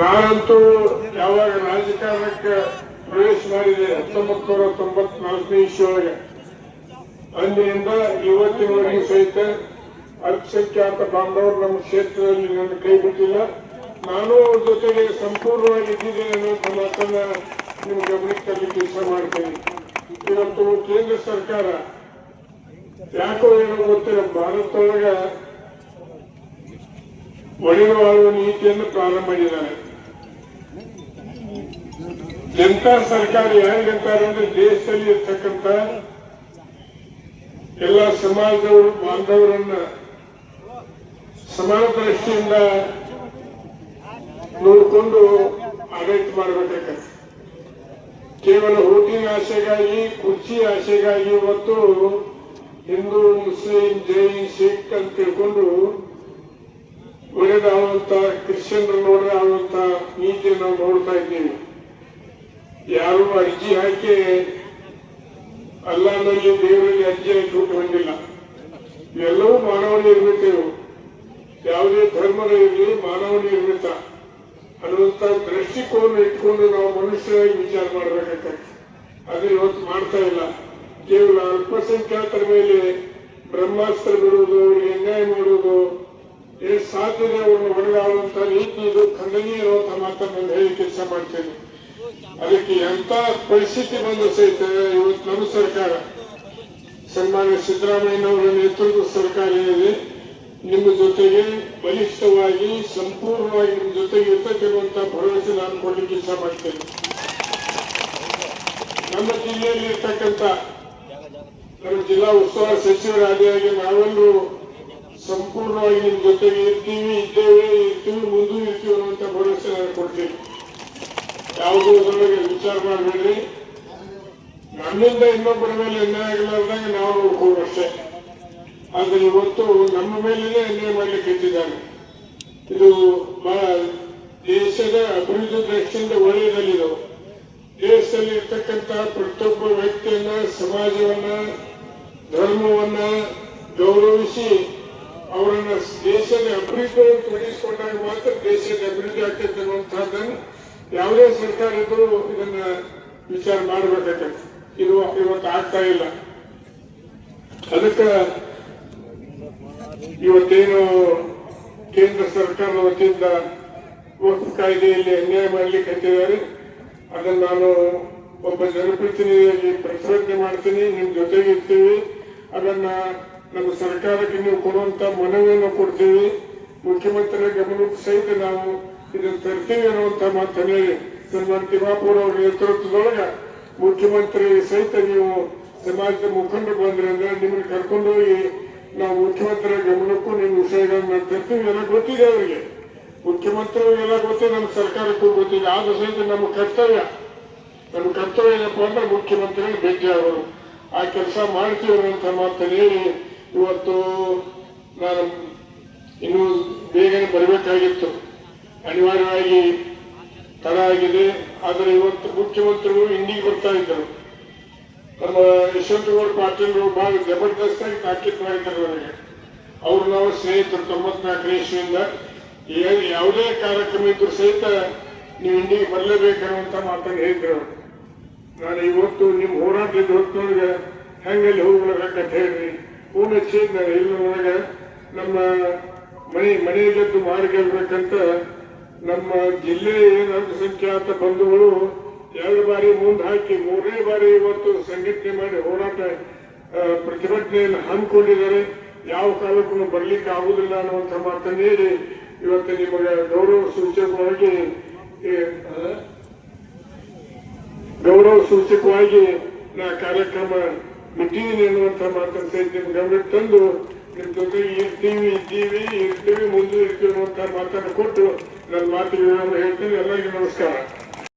ನಾನಂತೂ ಯಾವಾಗ ರಾಜಕಾರಣಕ್ಕೆ ಪ್ರವೇಶ ಮಾಡಿದೆ ಹತ್ತೊಂಬತ್ತು ನೂರ ತೊಂಬತ್ನಾಲ್ಕನೇ ಇಸ್ವಿಯೊಳಗೆ. ಅಂದಿನಿಂದ ಇವತ್ತಿನವರೆಗೆ ಸಹಿತ ಅಲ್ಪಸಂಖ್ಯಾತ ಬಾಂಧವರು ನಮ್ಮ ಕ್ಷೇತ್ರದಲ್ಲಿ ನನ್ನ ಕೈ ಬಿಟ್ಟಿಲ್ಲ. ನಾನು ಅವ್ರ ಜೊತೆಗೆ ಸಂಪೂರ್ಣವಾಗಿ ಇದ್ದಿದ್ದೇನೆ ಅನ್ನುವಂಥ ಮಾತನ್ನ ನಿಮ್ಮ ಗಮನಕ್ಕೆ ತರಲಿಕ್ಕೆ ಇಷ್ಟ ಮಾಡ್ತೇನೆ. ಇವತ್ತು ಕೇಂದ್ರ ಸರ್ಕಾರ ಯಾಕೋ ಏನೋ ಗೊತ್ತಿಲ್ಲ, ಭಾರತದೊಳಗ ಒಡೆಯುವ ನೀತಿಯನ್ನು ಪ್ರಾರಂಭ ಮಾಡಿದ್ದಾರೆ. ಜನತಾ ಸರ್ಕಾರ ಹೆಂಗಂತಾರೆ ಅಂದ್ರೆ ದೇಶದಲ್ಲಿ ಇರ್ತಕ್ಕಂಥ ಎಲ್ಲ ಸಮಾಜದವರು, ಬಾಂಧವರನ್ನ ಸಮಾನ ದೃಷ್ಟಿಯಿಂದ ನೋಡಿಕೊಂಡು ಆಡಳಿತ ಮಾಡಬೇಕಾಗತ್ತೆ. ಕೇವಲ ಓಟಿನ ಆಸೆಗಾಗಿ, ಕುರ್ಚಿ ಆಸೆಗಾಗಿ ಮತ್ತು ಹಿಂದೂ, ಮುಸ್ಲಿಂ ಜೈನ್ ಸಿಖ್ ಅಂತ ತಿಳ್ಕೊಂಡು ಒಡೆದಾಳುವಂತ ಕ್ರಿಶ್ಚಿಯನ್ರು ಆಗುವಂತ ನೀತಿ ನಾವು ನೋಡ್ತಾ ಇದ್ದೀವಿ. ಯಾರು ಅರ್ಜಿ ಹಾಕಿ ಅಲ್ಲಾನಲ್ಲಿ ದೇವರಲ್ಲಿ ಅರ್ಜಿ ಹಾಕಿ ಬಂದಿಲ್ಲ. ಮಾನವನ ಮಾನವ ನಿರ್ಮಿತವು ಯಾವುದೇ ಧರ್ಮದ ಇರಲಿ ಮಾನವ ನಿರ್ಮಿತ ಅನ್ನುವಂತ ದೃಷ್ಟಿಕೋನ ಇಟ್ಕೊಂಡು ನಾವು ಮನುಷ್ಯರಾಗಿ ವಿಚಾರ ಮಾಡಬೇಕಾಗ್ತದೆ. ಅದು ಇವತ್ತು ಮಾಡ್ತಾ ಇಲ್ಲ. ಕೇವಲ ಅಲ್ಪಸಂಖ್ಯಾತರ ಮೇಲೆ ಬ್ರಹ್ಮಾಸ್ತ್ರ ಬಿಡುವುದು, ಅವರಿಗೆ ಅನ್ಯಾಯ ಮಾಡುವುದು ಎಷ್ಟು ಸಾಧ್ಯತೆ ಅವರನ್ನು ಹೊಡೆದಾಡುವಂತ ನೀತಿ ಇದು ಖಂಡನೀಯ ಮಾತನ್ನು ಹೇಳಿ ಕೆಲಸ ಮಾಡ್ತೇನೆ. ಅದಕ್ಕೆ ಎಂತ ಪರಿಸ್ಥಿತಿ ಬಂದು ಸಹಿತ ಇವತ್ತು ನಮ್ಮ ಸರ್ಕಾರ, ಸನ್ಮಾನ್ಯ ಸಿದ್ದರಾಮಯ್ಯನವರ ನೇತೃತ್ವದ ಸರ್ಕಾರ ಏನಿದೆ, ನಿಮ್ಮ ಜೊತೆಗೆ ಬಲಿಷ್ಠವಾಗಿ, ಸಂಪೂರ್ಣವಾಗಿ ನಿಮ್ಮ ಜೊತೆಗೆ ಇರ್ತಕ್ಕಿರುವಂತ ಭರವಸೆ ನಾನು ಕೊಡ್ಲಿಕ್ಕೆ ಇಷ್ಟ ಮಾಡ್ತೇನೆ ನಮ್ಮ ಜಿಲ್ಲೆಯಲ್ಲಿ ಇರ್ತಕ್ಕಂಥ, ನಮ್ಮ ಜಿಲ್ಲಾ ಉಸ್ತುವಾರಿ ಸಚಿವರಾದಿಯಾಗಿ ನಾವೆಲ್ಲರೂ ಸಂಪೂರ್ಣವಾಗಿ ನಿಮ್ಮ ಜೊತೆಗೆ ಇರ್ತೀವಿ, ಇದ್ದೇವೆ, ಇರ್ತೀವಿ, ಮುಂದೂ ಇರ್ತೀವಿ ಅನ್ನುವಂತ ಭರವಸೆ ನಾನು ಕೊಡ್ತೀನಿ ಯಾವುದೋ ಅದರೊಳಗೆ ವಿಚಾರ ಮಾಡಬೇಡ್ರಿ ನಮ್ಮಿಂದ ಇನ್ನೊಬ್ಬರ ಮೇಲೆ ಅನ್ಯಾಯ ಆಗಲಾರ್ದಂಗೆ ನಾವು ನೋಡ್ಕೊಂಡು ಅಷ್ಟೇ ಆದ್ರೆ ಇವತ್ತು ನಮ್ಮ ಮೇಲೇನೆ ಅನ್ಯಾಯ ಮಾಡ್ಲಿಕ್ಕೆ ಇಟ್ಟಿದ್ದಾರೆ. ಇದು ದೇಶದ ಅಭಿವೃದ್ಧಿ ದೃಷ್ಟಿಯಿಂದ ಒಳ್ಳೆಯದಲ್ಲಿದೆ. ದೇಶದಲ್ಲಿ ಇರ್ತಕ್ಕಂತಹ ಪ್ರತಿಯೊಬ್ಬ ವ್ಯಕ್ತಿಯನ್ನ, ಸಮಾಜವನ್ನ, ಧರ್ಮವನ್ನ ಗೌರವಿಸಿ ಅವರನ್ನ ದೇಶದ ಅಭಿವೃದ್ಧಿ ತೊಡಗಿಸಿಕೊಂಡಾಗ ಮಾತ್ರ ದೇಶದ ಅಭಿವೃದ್ಧಿ ಆಗ್ತದೆ ಅನ್ನುವಂತಹದ್ದನ್ನು ಯಾವುದೇ ಸರ್ಕಾರ ಇದ್ರೂ ಇದನ್ನ ವಿಚಾರ ಮಾಡಬೇಕಾಗತ್ತೆ ಇದು ಇವತ್ತು ಆಗ್ತಾ ಇಲ್ಲ. ಅದಕ್ಕೆ ಇವತ್ತೇನು ಕೇಂದ್ರ ಸರ್ಕಾರದ ವತಿಯಿಂದ ವಕ್ಫ್ ಕಾಯ್ದೆಯಲ್ಲಿ ಅನ್ಯಾಯ ಮಾಡ್ಲಿಕ್ಕೆ ಹತ್ತಿದ್ದಾರೆ ಅದನ್ನು ನಾನು ಒಬ್ಬ ಜನಪ್ರತಿನಿಧಿಯಾಗಿ ಪ್ರತಿಭಟನೆ ಮಾಡ್ತೀನಿ. ನಿಮ್ಮ ಜೊತೆಗೆ ಇರ್ತೀವಿ. ಅದನ್ನ ನಮ್ಮ ಸರ್ಕಾರಕ್ಕೆ ನೀವು ಕೊಡುವಂತ ಮನವಿಯನ್ನು ಕೊಡ್ತೀವಿ. ಮುಖ್ಯಮಂತ್ರಿ ಗಮನಕ್ಕೆ ಸಹಿತ ನಾವು ಇದನ್ನು ತರ್ತೀವಿ ಇರುವಂತ ಮಾತನ್ನು ಸನ್ಮಾನ್ ತಿಮ್ಮಾಪುರ ಅವರ ನೇತೃತ್ವದೊಳಗ ಮುಖ್ಯಮಂತ್ರಿ ಸಹಿತ ನೀವು ಸಮಾಜದ ಮುಖಂಡರು ಬಂದ್ರೆ ಅಂದ್ರೆ ನಿಮ್ಮನ್ನ ಕರ್ಕೊಂಡೋಗಿ ನಾವು ಮುಖ್ಯಮಂತ್ರಿ ಗಮನಕ್ಕೂ ನಿಮ್ಮ ವಿಷಯಗಳನ್ನ ತರ್ತೀವಿ ಎಲ್ಲ ಗೊತ್ತಿದೆ ಅವರಿಗೆ. ಮುಖ್ಯಮಂತ್ರಿಗಳಿಗೆಲ್ಲ ಗೊತ್ತಿದೆ ನಮ್ಮ ಸರ್ಕಾರಕ್ಕೂ ಗೊತ್ತಿದೆ. ಆದ್ರೂ ಸಹಿತ ನಮ್ಮ ಕರ್ತವ್ಯ. ನಮ್ಮ ಕರ್ತವ್ಯ ಏನಪ್ಪ ಅಂದ್ರೆ ಮುಖ್ಯಮಂತ್ರಿ ಭೇಟಿ ಅವರು ಆ ಕೆಲಸ ಮಾಡ್ತೀವಿ ಅಂತ ಮಾತನ್ನು ಇವತ್ತು ನಾನು ಇನ್ನೂ ಬೇಗನೆ ಬರಬೇಕಾಗಿತ್ತು. ಅನಿವಾರ್ಯವಾಗಿ ತರ ಆಗಿದೆ ಆದರೆ ಇವತ್ತು ಮುಖ್ಯಮಂತ್ರಿಗಳು ಇಂಡಿಗೆ ಬರ್ತಾ ಇದ್ದರು. ನಮ್ಮ ಯಶವಂತಗೌಡ ಪಾಟೀಲ್ ಬಹಳ ಜಬರ್ದಸ್ತ್ ಆಗಿ ತಾಕೀತ್ ಮಾಡಿದ್ದಾರೆ ನನಗೆ. ಅವರು ನಾವು ಸ್ನೇಹಿತರು ತೊಂಬತ್ನಾಲ್ಕನೇ ಇಸ್ವಿಯಿಂದ ಯಾವುದೇ ಕಾರ್ಯಕ್ರಮ ಇದ್ರು ಸಹಿತ ನೀವು ಇಂಡಿಗೆ ಬರಲೇಬೇಕನ್ನುವಂತ ಮಾತನ್ನು ಹೇಳಿದ್ರು. ನಾನು ಇವತ್ತು ನಿಮ್ಮ ಹೋರಾಟದ ಹೊತ್ತಿನೊಳಗೆ ಹೆಂಗಲ್ಲಿ ಹೋಗ್ಬೇಕಂತ ಹೇಳ್ರಿ. ಫೋನ್ ಹಚ್ಚಿ ನಾನು ಇಲ್ಲ ನನಗೆ. ನಮ್ಮ ಮನೆ, ಮನೆಯಲ್ಲಿದ್ದು ಮಾಡಿಗೆಲ್ಬೇಕಂತ ನಮ್ಮ ಜಿಲ್ಲೆಯ ಏನು ಅಲ್ಪಸಂಖ್ಯಾತ ಬಂಧುಗಳು ಎರಡು ಬಾರಿ ಮುಂದೆ ಹಾಕಿ, ಮೂರನೇ ಬಾರಿ ಇವತ್ತು ಸಂಘಟನೆ ಮಾಡಿ ಹೋರಾಟ ಪ್ರತಿಭಟನೆಯನ್ನು ಹಮ್ಮಿಕೊಂಡಿದ್ದಾರೆ. ಯಾವ ಕಾಲಕ್ಕೂ ಬರ್ಲಿಕ್ಕೆ ಆಗುದಿಲ್ಲ ಅನ್ನುವಂಥ ಮಾತನ್ನು ನೀಡಿ ಇವತ್ತು ನಿಮಗೆ ಗೌರವ ಸೂಚಕವಾಗಿ ಗೌರವ ಸೂಚಕವಾಗಿ ನಾ ಕಾರ್ಯಕ್ರಮ ಬಿಟ್ಟಿದ್ದೀನಿ ಅನ್ನುವಂಥ ಮಾತನ್ನು ಸಹಿತ ನಿಮ್ಮ ತಂದು, ನಿಮ್ ಜೊತೆಗೆ ಇರ್ತೀವಿ ಇದ್ದೀವಿ ಇರ್ತೀವಿ, ಮುಂದೆ ಇರ್ತೀವಿ ಅನ್ನುವಂಥ ಮಾತನ್ನು ಕೊಟ್ಟು ನನ್ನ ಮಾತಿಗೆ ಹೇಳ್ತೀನಿ. ಎಲ್ಲರಿಗೂ ನಮಸ್ಕಾರ.